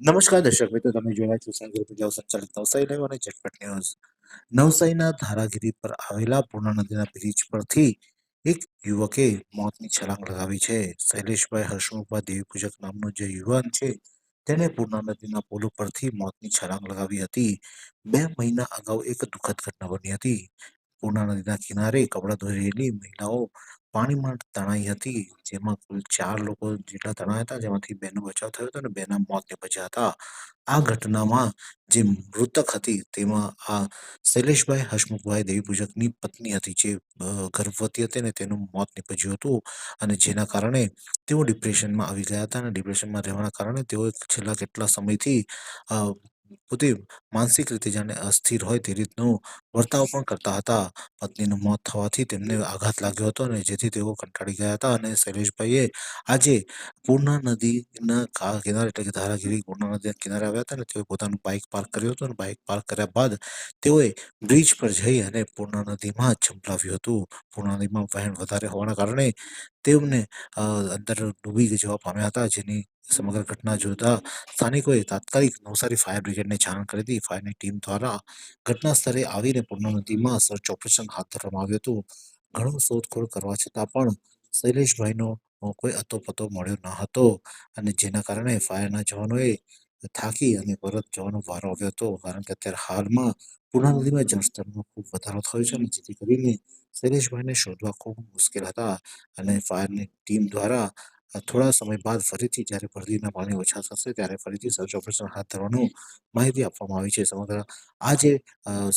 નમસ્કાર દર્શક મિત્રો, તમે જોયા છો સંગીત પૂજાઓ સંચાલિત નવસારી લાઈવ અને ઝટપટ ન્યૂઝ. નવસારીના ધારાગીરી પર આવેલા પૂર્ણા નદીના બ્રિજ પરથી એક યુવકે મોતની છલાંગ લગાવી છે. શૈલેષભાઈ હર્ષમુખભાઈ દેવી પૂજક નામનો જે યુવાન છે, તેણે પૂર્ણા નદીના પુલ ઉપરથી મોતની છલાંગ લગાવી હતી. બે મહિના અગાઉ એક દુઃખદ ઘટના બની હતી. પૂર્ણા નદીના કિનારે કપડાં ધોઈ રહેલી મહિલાઓ પાણીમાં તણાઈ હતી, જેમાં કુલ ચાર લોકો જેટલા તણાયા હતા, જેમાંથી બેનો બચાવ થયો હતો અને બેના મોત નીપજ્યા હતા. આ ઘટનામાં જે મૃતક હતી, તેમાં આ શૈલેષભાઈ હસમુખભાઈ દેવી પૂજકની પત્ની હતી, જે ગર્ભવતી હતી ને તેનું મોત નીપજ્યું હતું અને જેના કારણે તેઓ ડિપ્રેશનમાં આવી ગયા હતા અને ડિપ્રેશનમાં રહેવાના કારણે તેઓ છેલ્લા કેટલા સમયથી પોતે માનસિક રીતે જાણે અસ્થિર હોય તે રીતનું વર્તાવ પણ કરતા હતા. પત્નીનું મોત થવાથી તેમને આઘાત લાગ્યો હતો અને જેથી તેઓ કંટાળી ગયા હતા અને શૈલેષભાઈએ આજે પૂર્ણા નદીના કિનારે એટલે કે ધારાગીરી પૂર્ણા નદીના કિનારે આવ્યા હતા અને તેઓએ પોતાનું બાઇક પાર્ક કર્યું હતું અને બાઇક પાર્ક કર્યા બાદ તેઓએ બ્રિજ પર જઈ અને પૂર્ણા નદીમાં ઝંપલાવ્યું હતું. પૂર્ણા નદીમાં વહેણ વધારે હોવાના કારણે તેમને અંદર ડૂબી જવા પામ્યા હતા જેની સમગ્ર ઘટના જોતા સ્થાનિકોએ તાત્કાલિક નવસારી ફાયર બ્રિગેડને જાણ કરી હતી. ફાયરની ટીમ દ્વારા ઘટના સ્થળે આવીને પૂર્ણ નદીમાં સર્ચ ઓપરેશન હાથ ધરવામાં આવ્યું હતું. ઘણું શોધખોળ કરવા છતાં પણ શૈલેષભાઈનો કોઈ અતોપતો મળ્યો ન હતો અને જેના કારણે ફાયરના જવાનોએ થાકી અને પરત જવાનો વારો આવ્યો હતો. કારણ કે અત્યારે હાલમાં પૂર્ણા નદીમાં જળસ્તરમાં ખૂબ વધારો થયો છે અને જેથી કરીને શૈલેષભાઈને શોધવા ખૂબ મુશ્કેલ હતા અને ફાયરની ટીમ દ્વારા થોડા સમય બાદ ફરીથી જ્યારે ભરતીના પાણી ઓછા થશે ત્યારે ફરીથી સર્ચ ઓપરેશન હાથ ધરવાનું માહિતી આપવામાં આવી છે. સમગ્ર આ જે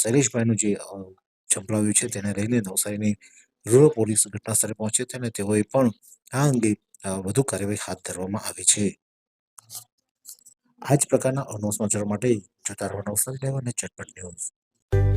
શૈલેષભાઈનું જે ઝંપલાવ્યું છે તેને લઈને નવસારીની રૂરલ પોલીસ ઘટના સ્થળે પહોંચી હતી અને તેઓએ પણ આ અંગે વધુ કાર્યવાહી હાથ ધરવામાં આવી છે. આ જ પ્રકારના અનોખા સમાચારો માટે જોતા રહો નવસારી લેવા અને ચટપટ ન્યૂઝ.